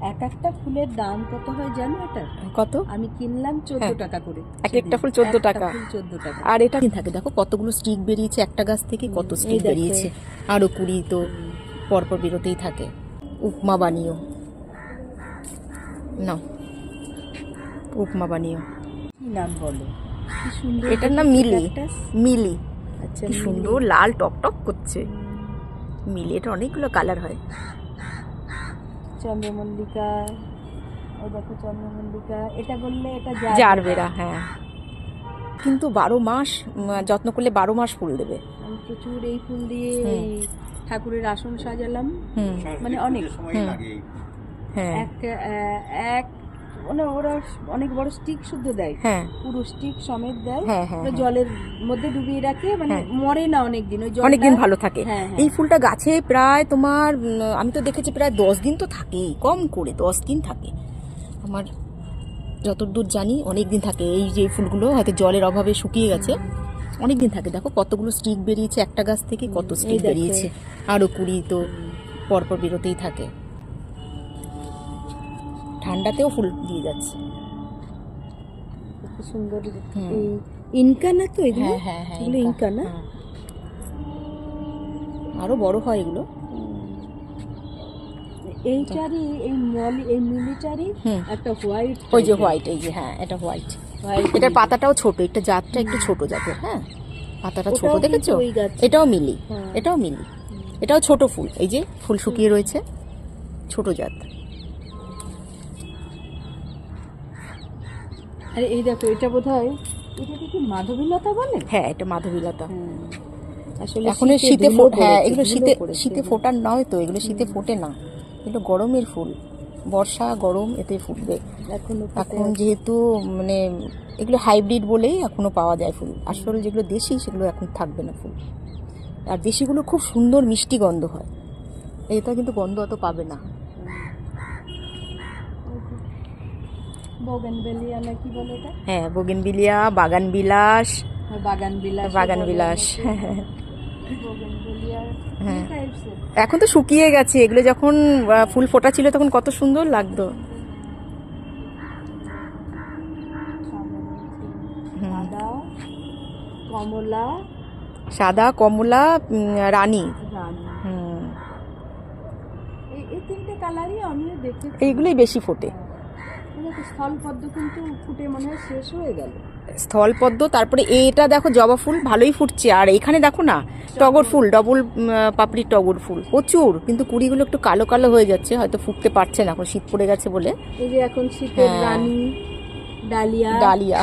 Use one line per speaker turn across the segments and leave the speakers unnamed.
এক একটা ফুলের দাম কত হয় জানো এটা?
কত?
আমি কিনলাম চোদ্দ
হ্যাঁ।
টাকা করে
এক একটা ফুল 14 টাকা।
চোদ্দ টাকা।
আর এটা থাকে দেখো কতগুলো স্টিক বেরিয়েছে একটা গাছ থেকে কত স্টিক বেরিয়েছে। আরও কুড়ি তো পরপর বেরোতেই থাকে। উপমা বানিও। না উপমা বানিও।
কি নাম বলো? কি সুন্দর
এটার নাম মিলি। মিলি।
আচ্ছা
কি সুন্দর লাল টক টক করছে। মিলি এটা অনেকগুলো কালার হয়।
চন্দ্রমল্লিকা ও দেখো চন্দ্রমল্লিকা এটা বললে এটা
জারবেরা। হ্যাঁ। কিন্তু বারো মাস যত্ন করলে বারো মাস ফুল দেবে।
আমি প্রচুর এই ফুল দিয়ে ঠাকুরের আসন সাজালাম।
হুম।
মানে অনেক।
হুম। হ্যাঁ।
এক এক মানে ওরা অনেক বড় স্টিক শুদ্ধ দেয়।
হ্যাঁ।
পুরো স্টিক সমেত দেয়।
হ্যাঁ হ্যাঁ হ্যাঁ।
জলের মধ্যে ডুবিয়ে রাখে মানে। মরে না অনেক দিন ওই জলটা-
অনেকদিন ভালো থাকে। এই ফুলটা গাছে প্রায় তোমার আমি তো দেখেছি প্রায় দশ দিন তো থাকেই কম করে দশ দিন থাকে। আমার যতদূর জানি অনেক দিন থাকে এই যে ফুলগুলো হয়তো জলের অভাবে শুকিয়ে গেছে। অনেক দিন থাকে। দেখো কতগুলো স্টিক বেরিয়েছে একটা গাছ থেকে কত স্টিক বেরিয়েছে। আরও কুড়ি তো পরপর বেরোতেই থাকে। ঠান্ডাতেও ফুল দিয়ে যাচ্ছে।
কি সুন্দর ইনকা না তো এগুলো?
হ্যাঁ হ্যাঁ হ্যাঁ
এগুলো ইনকা। না?
হ্যাঁ। আরও বড় হয় এগুলো।
এইটারই এই মলি এই মিলিটারি একটা হোয়াইট
ওই যে হোয়াইট এই যে হ্যাঁ এটা হোয়াইট। এটার পাতাটাও ছোট এটা জাতটা একটু ছোট জাতের হ্যাঁ। পাতাটা ছোট দেখেছ? এটাও মিলি
হ্যাঁ।
এটাও মিলি। এটাও ছোট ফুল এই যে ফুল শুকিয়ে রয়েছে ছোট জাত।
আরে এই দেখো এটা বোধ হয় এটাকে কি মাধবীলতা বলে?
হ্যাঁ এটা মাধবীলতা।
আসলে
এখন শীতে
ধুলো
ফো- হ্যাঁ এগুলো শীতে শীতে ফোটার নয় তো এগুলো শীতে ফোটে না। এগুলো গরমের ফুল। বর্ষা গরম এতে ফুটবে।
এখনও
এখন যেহেতু মানে এগুলো হাইব্রিড বলেই এখনও পাওয়া যায় ফুল। আসল যেগুলো দেশি সেগুলো এখন থাকবে না ফুল। আর দেশিগুলো খুব সুন্দর মিষ্টি গন্ধ হয়। এটা কিন্তু গন্ধ অত পাবে না।
বোগেনভেলিয়া না কি বলে এটা?
হ্যাঁ বগেনবিলিয়া বাগান বিলাস
হ্যাঁ, বাগান বিলাস
বাগান বিলাস হ্যাঁ, হ্যাঁ, হ্যাঁ। এখন তো শুকিয়ে গেছে এগুলো যখন ফুল ফোটা ছিল তখন কত সুন্দর লাগতো।
সাদা কমলা।
সাদা কমলা রানী। এইগুলোই বেশি ফোটে।
স্থলপদ্ম কিন্তু ফুটে মনে হয় শেষ হয়ে গেল।
স্থলপদ্ম তারপরে এটা দেখো জবা ফুল ভালোই ফুটছে। আর এখানে দেখো না টগর ফুল। ডবল পাপড়ি টগর ফুল প্রচুর। কিন্তু কুড়িগুলো একটু কালো কালো হয়ে যাচ্ছে হয়তো ফুটতে পারছে না এখন শীত পড়ে গেছে বলে।
এই যে এখন শীতের
হ্যাঁ।
রানী ডালিয়া।
ডালিয়া।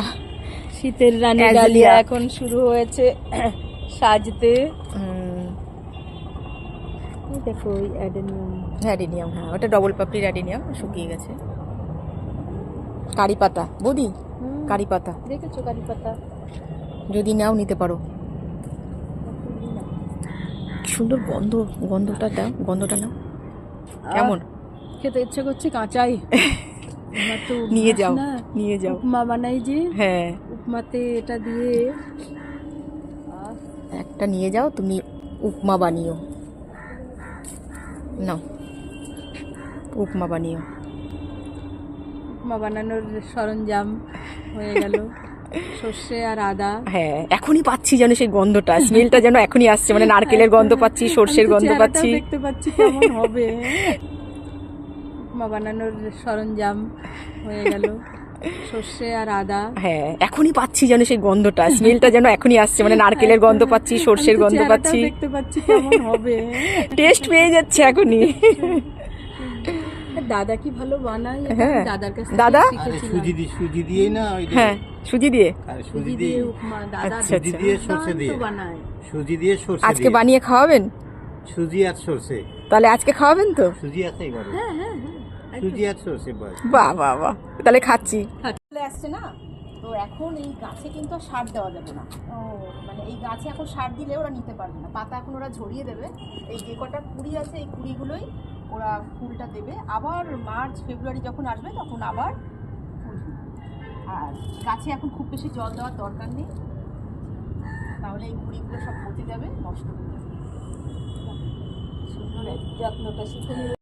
শীতের রানী ডালিয়া এখন শুরু হয়েছে সাজতে। দেখো ওই অ্যাডেনিয়াম।
অ্যাডিনিয়াম হ্যাঁ ওটা ডবল পাপড়ির অ্যাডিনিয়াম শুকিয়ে গেছে। কারি পাতা। বৌদি কারি পাতা।
দেখেছ কারি পাতা?
যদি নাও নিতে পারো। সুন্দর গন্ধ গন্ধটা দাও গন্ধটা নাও। কেমন?
খেতে ইচ্ছে করছে কাঁচাই। তো
নিয়ে যাও নিয়ে যাও।
উপমা বানাই যে
হ্যাঁ।
উপমাতে এটা দিয়ে
একটা নিয়ে যাও তুমি উপমা বানিও। নাও। উপমা বানিও।
উপমা বানানোর সরঞ্জাম হয়ে গেল। সর্ষে আর আদা।
হ্যাঁ এখনই পাচ্ছি যেন সেই গন্ধটা। স্মেলটা যেন এখনই আসছে মানে নারকেলের গন্ধ পাচ্ছি সর্ষের গন্ধ পাচ্ছি।
দেখতে পাচ্ছি কেমন হবে। উপমা বানানোর সরঞ্জাম হয়ে গেল। সর্ষে আর আদা।
হ্যাঁ এখনই পাচ্ছি যেন সেই গন্ধটা। স্মেলটা যেন এখনই আসছে মানে নারকেলের গন্ধ পাচ্ছি সর্ষের গন্ধ পাচ্ছি।
দেখতে পাচ্ছি কেমন হবে।
টেস্ট পেয়ে যাচ্ছে এখনই।
দাদা কি ভালো বানায়?
হ্যাঁ।
দাদার কাছ
দাদা?
সুজি দিয়ে সুজি দিয়েই না
হ্যাঁ সুজি দিয়ে।
সুজি
সুজি
দিয়ে
দিয়ে।
উপমা দাদা
আচ্ছা,
সুজি দিয়ে সর্ষে দিয়ে।
বানায়।
সুজি দিয়ে সর্ষে
আজকে বানিয়ে খাওয়াবেন?
সুজি আর সর্ষে।
তাহলে আজকে খাওয়াবেন তো?
সুজি আছে ঘরে
হ্যাঁ হ্যাঁ হ্যাঁ।
সুজি আর সর্ষে বাস
বাহ বাহ বাহ। তাহলে খাচ্ছি। চলে আসছে না? তো এখন এই গাছে কিন্তু সার দেওয়া যাবে না। ও মানে এই গাছে এখন সার দিলে ওরা নিতে পারবে না। পাতা এখন ওরা ঝরিয়ে দেবে। এই যে কটা কুড়ি আছে এই কুড়িগুলোই ওরা ফুলটা দেবে। আবার মার্চ, ফেব্রুয়ারি যখন আসবে, তখন আবার ফুল। আর গাছে এখন খুব বেশি জল দেওয়ার দরকার নেই। তাহলে এই গুঁড়িগুলো সব পচে যাবে, নষ্ট হয়ে যাবে। সুন্দর
যত্নটা শিখে